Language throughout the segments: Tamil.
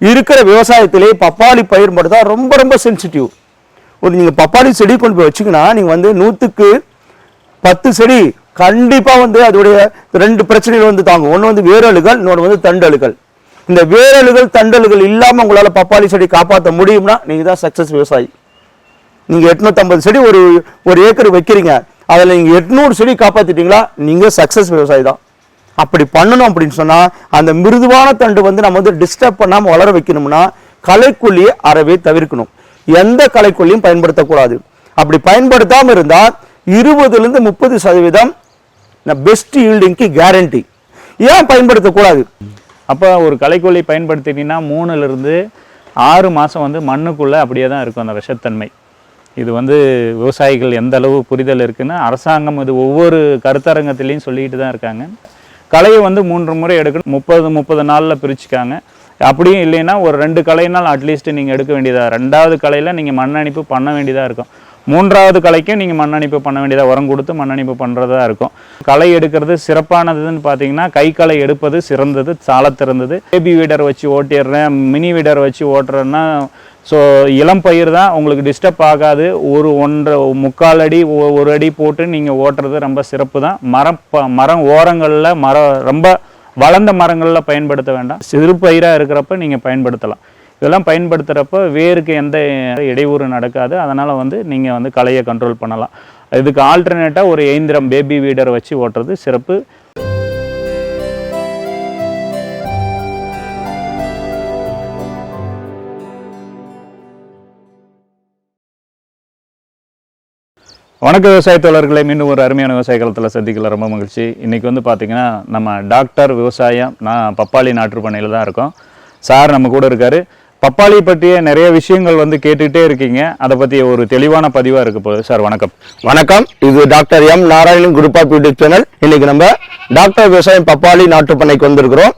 இருக்கிற விவசாயத்திலே பப்பாளி பயிர் மட்டும் தான் ரொம்ப ரொம்ப சென்சிட்டிவ் ஒரு நீங்கள் பப்பாளி செடி கொண்டு போய் வச்சிங்கன்னா நீங்கள் வந்து நூற்றுக்கு பத்து செடி கண்டிப்பாக வந்து அதோடைய ரெண்டு பிரச்சனைகள் வந்து தாங்கும். ஒன்று வந்து வேரலுகள் இன்னொன்று வந்து தண்டலுகள் இந்த வேரலுகள் தண்டலுகள் இல்லாமல் உங்களால் பப்பாளி செடி காப்பாற்ற முடியும்னா நீங்கள் தான் சக்ஸஸ் விவசாயி. நீங்கள் எட்நூற்றம்பது செடி ஒரு ஒரு ஏக்கர் வைக்கிறீங்க. அதில் நீங்கள் எட்நூறு செடி காப்பாற்றிட்டீங்களா நீங்கள் சக்ஸஸ் விவசாயி தான். அப்படி பண்ணணும் அப்படின்னு சொன்னால் அந்த மிருதுவான தண்டு வந்து நம்ம வந்து டிஸ்டர்ப் பண்ணாமல் வளர வைக்கணும்னா களைக்கொல்லியை அறவே தவிர்க்கணும். எந்த கலைக்குள்ளியும் பயன்படுத்தக்கூடாது. அப்படி பயன்படுத்தாமல் இருந்தால் இருபதுலேருந்து முப்பது சதவீதம் பெஸ்ட் ஈல்டிங்க்கு கேரண்டி ஏன் பயன்படுத்தக்கூடாது? அப்போ ஒரு கலைக்கொல்லி பயன்படுத்திட்டீங்கன்னா மூணுலேருந்து ஆறு மாதம் வந்து மண்ணுக்குள்ளே அப்படியே தான் இருக்கும் அந்த விஷத்தன்மை. இது வந்து விவசாயிகள் எந்த அளவு புரிதல் இருக்குன்னு அரசாங்கம் இது ஒவ்வொரு கருத்தரங்கத்திலையும் சொல்லிக்கிட்டு தான் இருக்காங்க. களையை வந்து மூன்று முறை எடுக்கணும். முப்பது முப்பது நாளில் பிரிச்சுக்காங்க. அப்படியும் இல்லைன்னா ஒரு ரெண்டு கலைனால் அட்லீஸ்ட் நீங்கள் எடுக்க வேண்டியதாக ரெண்டாவது கலையில் நீங்கள் மண்ணணிப்பு பண்ண வேண்டியதாக இருக்கும். மூன்றாவது கலைக்கும் நீங்கள் மண்ணணிப்பு பண்ண வேண்டியதாக உரம் கொடுத்து மண்ணணிப்பு பண்ணுறதா இருக்கும். களை எடுக்கிறது சிறப்பானதுன்னு பார்த்தீங்கன்னா கை களை எடுப்பது சிறந்தது சாலத்திறந்தது பேபி வீடர் வச்சு ஓட்டிடுறேன் மினி வீடர் வச்சு ஓட்டுறேன்னா ஸோ இளம் பயிர் தான் உங்களுக்கு டிஸ்டர்ப் ஆகாது. ஒரு ஒன்றரை முக்கால் அடி ஒரு அடி போட்டு நீங்கள் ஓட்டுறது ரொம்ப சிறப்பு தான். மரம் ப- மரம் ஓரங்களில் மரம் ரொம்ப வளர்ந்த மரங்களில் பயன்படுத்த வேண்டாம். சிறு பயிராக இருக்கிறப்ப நீங்கள் பயன்படுத்தலாம். இதெல்லாம் பயன்படுத்துகிறப்ப வேருக்கு எந்த இடையூறு நடக்காது. அதனால் வந்து நீங்கள் வந்து களையை கண்ட்ரோல் பண்ணலாம். இதுக்கு ஆல்டர்னேட்டாக ஒரு இயந்திரம் பேபி வீடர் வச்சு ஓட்டுறது சிறப்பு. வணக்க விவசாய தோழர்களை மீண்டும் ஒரு அருமையான விவசாய களத்தில் சந்திக்கல. ரொம்ப மகிழ்ச்சி. இன்றைக்கி வந்து பார்த்திங்கன்னா நம்ம டாக்டர் விவசாயம் நான் பப்பாளி நாற்று பண்ணையில் தான் இருக்கோம். சார் நம்ம கூட இருக்கார். பப்பாளி பற்றிய நிறைய விஷயங்கள் வந்து கேட்டுகிட்டே இருக்கீங்க. அதை பற்றி ஒரு தெளிவான பதிவாக இருக்க போகுது. சார் வணக்கம். வணக்கம். இது doctor M Narayanan group of YouTube channel. இன்னைக்கு நம்ம டாக்டர் விவசாயம் பப்பாளி நாட்டுப்பண்ணைக்கு வந்திருக்கிறோம்.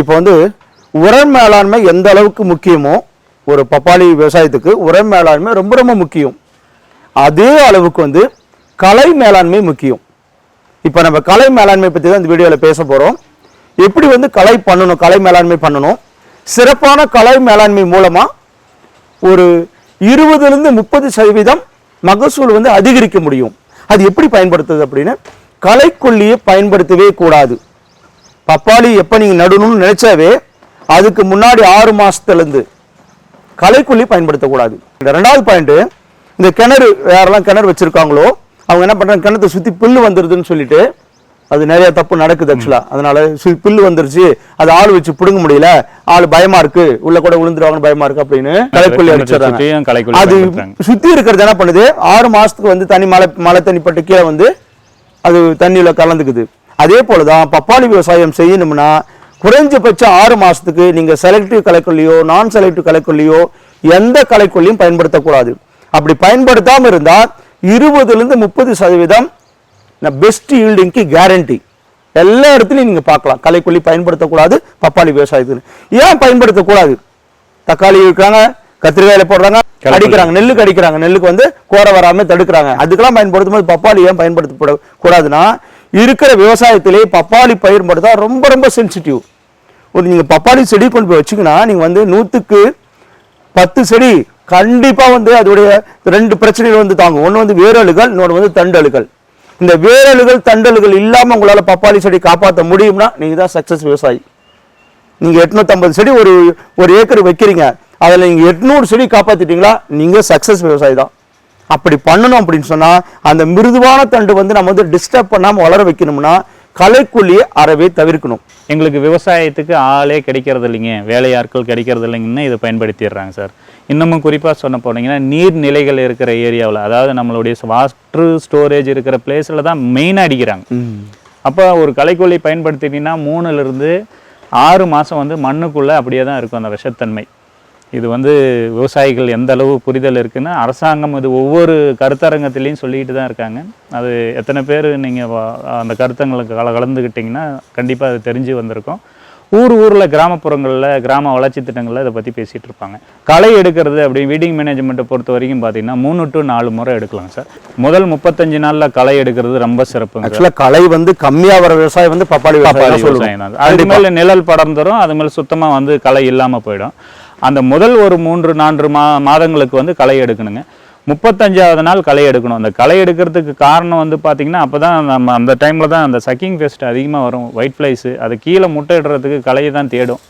இப்போ வந்து உர மேலாண்மை எந்த அளவுக்கு முக்கியமோ ஒரு பப்பாளி விவசாயத்துக்கு உர மேலாண்மை ரொம்ப ரொம்ப முக்கியம். அதே அளவுக்கு வந்து கலை மேலாண்மை முக்கியம். இப்போ நம்ம கலை மேலாண்மை பற்றி தான் இந்த வீடியோவில் பேச போகிறோம் எப்படி வந்து கலை பண்ணணும் கலை மேலாண்மை பண்ணணும்? சிறப்பான கலை மேலாண்மை மூலமாக ஒரு இருபதுலேருந்து முப்பது சதவீதம் மகசூல் வந்து அதிகரிக்க முடியும். அது எப்படி பயன்படுத்துது அப்படின்னு கலைக்கொல்லியை பயன்படுத்தவே கூடாது. பப்பாளி எப்போ நீங்கள் நடணும்னு நினச்சாவே அதுக்கு முன்னாடி ஆறு மாசத்துலேருந்து களைக்கொல்லி பயன்படுத்தக்கூடாது. இந்த ரெண்டாவது பாயிண்ட்டு இந்த கிணறு யாரெல்லாம் கிணறு வச்சிருக்காங்களோ அவங்க என்ன பண்றாங்க கிணத்தை சுத்தி புல்லு வந்துருதுன்னு சொல்லிட்டு அது நிறைய தப்பு நடக்குது ஆக்சுவலா அதனால புல்லு வந்துருச்சு அது ஆள் வச்சு பிடுங்க முடியல ஆள் பயமா இருக்கு உள்ள கூட விழுந்துருவாங்கன்னு பயமா இருக்கு அப்படின்னு சுற்றியும் அடிச்சிடறாங்க. அது. சுத்தி இருக்கிறது என்ன பண்ணுது ஆறு மாசத்துக்கு வந்து தண்ணி மழை மழை தண்ணி பட்டு கீழே வந்து அது தண்ணியில கலந்துக்குது. அதே போலதான் பப்பாளி விவசாயம் செய்யணும்னா குறைஞ்சபட்சம் ஆறு மாசத்துக்கு நீங்க செலக்டிவ் களைக்கொல்லியோ நான் செலக்டிவ் களைக்கொல்லியோ எந்த களைக்கொல்லியும் பயன்படுத்தக்கூடாது. அப்படி பயன்படுத்தாம இருந்தா இருபதுல இருந்து முப்பது சதவீதம் பெஸ்ட் ஈல்டிங்க்கு கேரண்டி எல்லா இடத்துலையும் நீங்க பார்க்கலாம். களைக்கொல்லி பயன்படுத்தக்கூடாது பப்பாளி விவசாயத்துக்கு. ஏன் பயன்படுத்தக்கூடாது? தக்காளி இருக்கிறாங்க கத்திரிக்காயில போடுறாங்க. அடிக்கிறாங்க நெல்லுக்கு அடிக்கிறாங்க நெல்லுக்கு வந்து கோரை வராம தடுக்கிறாங்க. அதுக்கெல்லாம் பயன்படுத்தும் போது பப்பாளி ஏன் பயன்படுத்தப்பட கூடாதுன்னா இருக்கிற விவசாயத்திலே பப்பாளி பயிர் மட்டும் தான் ரொம்ப ரொம்ப சென்சிட்டிவ் ஒரு நீங்க பப்பாளி செடி கொண்டு போய் வச்சீங்கன்னா நீங்க வந்து நூத்துக்கு பத்து செடி கண்டிப்பா வந்து அதோடைய ரெண்டு பிரச்சனைகள் வந்து தாங்கும். ஒன்று வந்து வேரலுகள் இன்னொன்று வந்து தண்டலுகள் இந்த வேரலுகள் தண்டலுகள் இல்லாமல் உங்களால் பப்பாளி செடி காப்பாற்ற முடியும்னா நீங்கள் தான் சக்ஸஸ் விவசாயி. நீங்கள் எட்நூற்றம்பது செடி ஒரு ஒரு ஏக்கர் வைக்கிறீங்க. அதில் நீங்கள் எட்நூறு செடி காப்பாற்றிட்டீங்களா நீங்கள் சக்ஸஸ் விவசாயி தான். அப்படி பண்ணணும் அப்படின்னு சொன்னால் அந்த மிருதுவான தண்டு வந்து நம்ம வந்து டிஸ்டர்ப் பண்ணாமல் வளர வைக்கணும்னா களைக்கொல்லியை அறவே தவிர்க்கணும். எங்களுக்கு விவசாயத்துக்கு ஆளே கிடைக்கிறது இல்லைங்க. வேலையாட்கள் கிடைக்கிறது இல்லைங்கன்னு இதை பயன்படுத்திடுறாங்க சார். இன்னமும் குறிப்பாக சொன்ன போனீங்கன்னா நீர்நிலைகள் இருக்கிற ஏரியாவில் அதாவது நம்மளுடைய வாட்டர் ஸ்டோரேஜ் இருக்கிற பிளேஸில் தான் மெயினாக அடிக்கிறாங்க. அப்போ ஒரு களைக்கொல்லி பயன்படுத்திட்டீங்கன்னா மூணுலேருந்து ஆறு மாதம் வந்து மண்ணுக்குள்ளே அப்படியே தான் இருக்கும் அந்த விஷத்தன்மை. இது வந்து விவசாயிகள் எந்த அளவு புரிதல் இருக்குன்னா அரசாங்கம் இது ஒவ்வொரு கருத்தரங்கத்திலையும் சொல்லிட்டு தான் இருக்காங்க. அது எத்தனை பேர் நீங்கள் அந்த கருத்தங்களுக்கு கல கலந்துக்கிட்டிங்கன்னா கண்டிப்பாக அது தெரிஞ்சு வந்திருக்கும். ஊர் ஊரில் கிராமப்புறங்களில் கிராம வளர்ச்சி திட்டங்களில் இதை பற்றி பேசிகிட்டு இருப்பாங்க. களை எடுக்கிறது அப்படி வீடிங் மேனேஜ்மெண்ட்டை பொறுத்த வரைக்கும் பார்த்தீங்கன்னா மூணு டு நாலு முறை எடுக்கலாம் சார். முதல் முப்பத்தஞ்சு நாளில் களை எடுக்கிறது ரொம்ப சிறப்புங்க. ஆக்சுவலா களை வந்து கம்மியா வர விவசாயம் வந்து பப்பாளி விவசாயம். அதுக்கு மேல நிழல் படர்ந்துரும் அது மேல சுத்தமா வந்து களை இல்லாம போயிடும். அந்த முதல் ஒரு மூன்று நான்கு மா மாதங்களுக்கு வந்து களை எடுக்கணுங்க. முப்பத்தஞ்சாவது நாள் களை எடுக்கணும். அந்த களை எடுக்கிறதுக்கு காரணம் வந்து பார்த்திங்கன்னா அப்போ தான் நம்ம அந்த டைமில் தான் அந்த சக்கிங் ஃபெஸ்ட் அதிகமாக வரும். ஒயிட் ஃப்ளைஸு அது கீழே முட்டையிடுறதுக்கு களையை தான் தேடும்.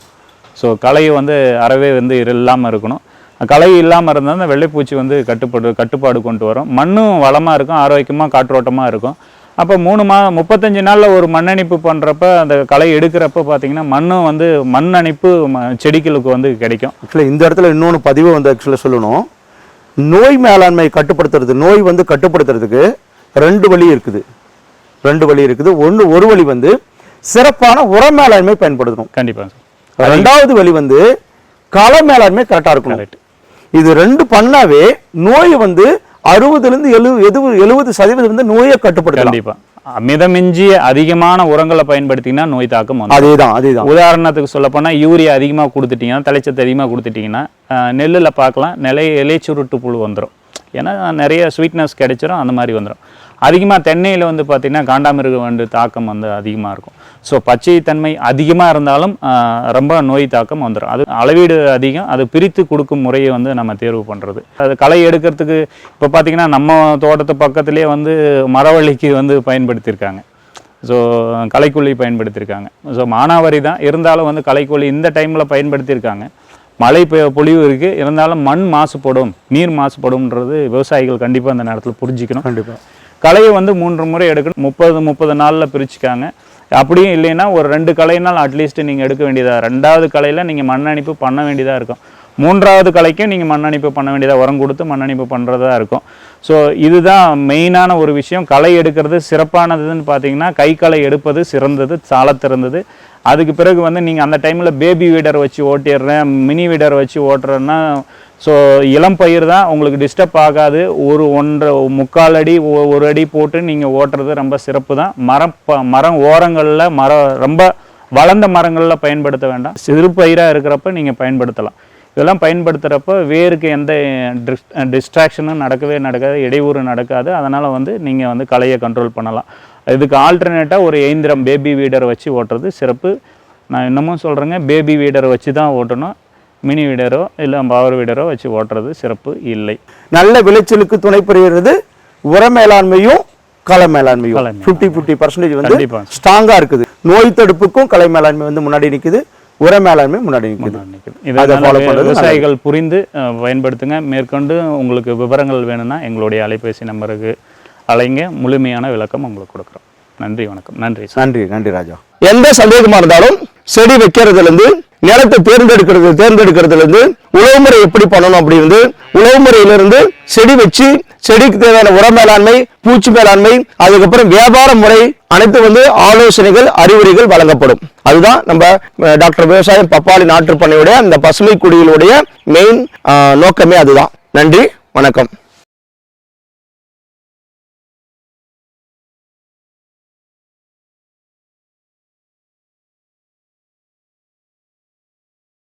ஸோ களை வந்து அறவே வந்து இல்லாமல் இருக்கணும். களை இல்லாமல் இருந்தால் அந்த வெள்ளைப்பூச்சி வந்து கட்டுப்பாடு கட்டுப்பாடு கொண்டு வரும். மண்ணும் வளமாக இருக்கும் ஆரோக்கியமாக காற்றோட்டமாக இருக்கும். அப்போ மூணு மா முப்பத்தஞ்சு நாளில் ஒரு மண்ணணிப்பு பண்ணுறப்ப அந்த களை எடுக்கிறப்ப பார்த்தீங்கன்னா மண்ணும் வந்து மண் அணைப்பு செடிகளுக்கு வந்து கிடைக்கும். ஆக்சுவலா இந்த இடத்துல இன்னொன்று பதிவு வந்து ஆக்சுவலாக சொல்லணும். நோய் மேலாண்மை கட்டுப்படுத்துறது நோய் வந்து கட்டுப்படுத்துறதுக்கு ரெண்டு வழி இருக்குது. ரெண்டு வழி இருக்குது. ஒன்று ஒரு வழி வந்து சிறப்பான உர மேலாண்மை பயன்படுத்தணும். கண்டிப்பாக ரெண்டாவது வழி வந்து கள மேலாண்மை கரெக்டாக இருக்கணும். இது ரெண்டு பண்ணாவே நோய் வந்து அறுபதுலேருந்து எழு எது எழுபது சதவீதம் வந்து நோயை கட்டுப்படுத்தலாம். கண்டிப்பாக மிதமிஞ்சிய அதிகமான உரங்களை பயன்படுத்திங்கன்னா நோய் தாக்கம் வந்து அதேதான் அதேதான். உதாரணத்துக்கு சொல்ல போனால் யூரியா அதிகமாக கொடுத்துட்டீங்கன்னா தலைச்சத்து அதிகமாக கொடுத்துட்டீங்கன்னா நெல்லில் பார்க்கலாம் நிலை இலைச்சுருட்டு புழு வந்துடும் ஏன்னா நிறைய ஸ்வீட்னஸ் கிடைச்சிரும் அந்த மாதிரி வந்துடும் அதிகமாக தென்னையில் வந்து பார்த்திங்கன்னா காண்டாமிருக வண்டு தாக்கம் வந்து அதிகமாக இருக்கும். ஸோ பச்சை தன்மை அதிகமாக இருந்தாலும் ரொம்ப நோய் தாக்கம் வந்துடும் அது அளவீடு அதிகம் அது பிரித்து கொடுக்கும் முறையை வந்து நம்ம தேர்வு பண்ணுறது அது களை எடுக்கிறதுக்கு இப்போ பார்த்திங்கன்னா நம்ம தோட்டத்து பக்கத்துலேயே வந்து மரவள்ளிக்கு வந்து பயன்படுத்தியிருக்காங்க. ஸோ களைக்கொல்லி பயன்படுத்தியிருக்காங்க. ஸோ மானாவாரி தான். இருந்தாலும் வந்து களைக்கொல்லி இந்த டைமில் பயன்படுத்தியிருக்காங்க. மழை பொழிவு இருக்குது இருந்தாலும் மண் மாசுபடும் நீர் மாசுபடும்ன்றது விவசாயிகள் கண்டிப்பாக அந்த நேரத்தில் புரிஞ்சுக்கணும். கண்டிப்பா. களையை வந்து மூன்று முறை எடுக்கணும். முப்பது முப்பது நாளில் பிரிச்சுக்காங்க. அப்படியும் இல்லைன்னா ஒரு ரெண்டு களைனால் அட்லீஸ்ட் நீங்கள் எடுக்க வேண்டியதாக ரெண்டாவது களையில் நீங்கள் மண்ணணிப்பு பண்ண வேண்டியதாக இருக்கும். மூன்றாவது களைக்கும் நீங்கள் மண்ணணிப்பு பண்ண வேண்டியதாக உரம் கொடுத்து மண்ணணிப்பு பண்ணுறதா இருக்கும். ஸோ இதுதான் மெயினான ஒரு விஷயம். களை எடுக்கிறது சிறப்பானதுன்னு பார்த்தீங்கன்னா கை களை எடுப்பது சிறந்தது சாலச் சிறந்தது அதுக்கு பிறகு வந்து நீங்கள் அந்த டைமில் பேபி வீடர் வச்சு ஓட்டிடுறேன் மினி வீடர் வச்சு ஓட்டுறேன்னா ஸோ இளம் பயிர் தான் உங்களுக்கு டிஸ்டர்ப் ஆகாது. ஒரு ஒன்றரை முக்கால் அடி ஒரு அடி போட்டு நீங்கள் ஓட்டுறது ரொம்ப சிறப்பு தான். மரம் ப- மரம் ஓரங்களில் மரம் ரொம்ப வளர்ந்த மரங்களில் பயன்படுத்த வேண்டாம். சிறு பயிராக இருக்கிறப்ப நீங்கள் பயன்படுத்தலாம். இதெல்லாம் பயன்படுத்துகிறப்ப வேருக்கு எந்த டிஸ்ட்ராக்ஷனும் நடக்கவே நடக்காது இடையூறு நடக்காது. அதனால் வந்து நீங்கள் வந்து களையை கண்ட்ரோல் பண்ணலாம். இதுக்கு ஆல்டர்னேட்டாக ஒரு எந்திரம் பேபி வீடர் வச்சு ஓட்டுறது சிறப்பு. நான் இன்னமும் சொல்கிறேங்க பேபி வீடர் வச்சு தான் ஓட்டணும். மினி வீடரோ இல்லை பவர் வீடரோ வச்சு ஓட்டுறது சிறப்பு இல்லை. நல்ல விளைச்சலுக்கு துணை புரிகிறது. உர மேலாண்மையும் கள மேலாண்மையும். ஃபிஃப்டி ஃபிஃப்டி பர்சன்டேஜ் வந்து கண்டிப்பா. ஸ்ட்ராங்கா இருக்குது. நோய் தடுப்புக்கும் கலை மேலாண்மை வந்து முன்னாடி நிக்குது. உர மேலாண்மை முன்னாடி பண்றது விவசாயிகள் புரிந்து பயன்படுத்துங்க. மேற்கொண்டு உங்களுக்கு விவரங்கள் வேணும்னா எங்களுடைய அலைபேசி நம்பருக்கு அலைங்க. முழுமையான விளக்கம் உங்களுக்கு கொடுக்குறோம். நன்றி வணக்கம். நன்றி நன்றி நன்றி ராஜா. எந்த சந்தேகமா இருந்தாலும் செடி வைக்கிறதுல இருந்து நிலத்தை தேர்ந்தெடுக்கிறது தேர்ந்தெடுக்கிறதுல இருந்து உழவு முறை எப்படி பண்ணணும் அப்படி வந்து உழவு முறையில இருந்து செடி வச்சு செடிக்கு தேவையான உர மேலாண்மை பூச்சி மேலாண்மை அதுக்கப்புறம் வியாபார முறை அனைத்து வந்து ஆலோசனைகள் அறிவுரைகள் வழங்கப்படும். அதுதான் நம்ம டாக்டர் விவசாயம் பப்பாளி நாட்டுப்பண்ணையுடைய அந்த பசுமை குடியிலுடைய மெயின் நோக்கமே அதுதான். நன்றி வணக்கம்.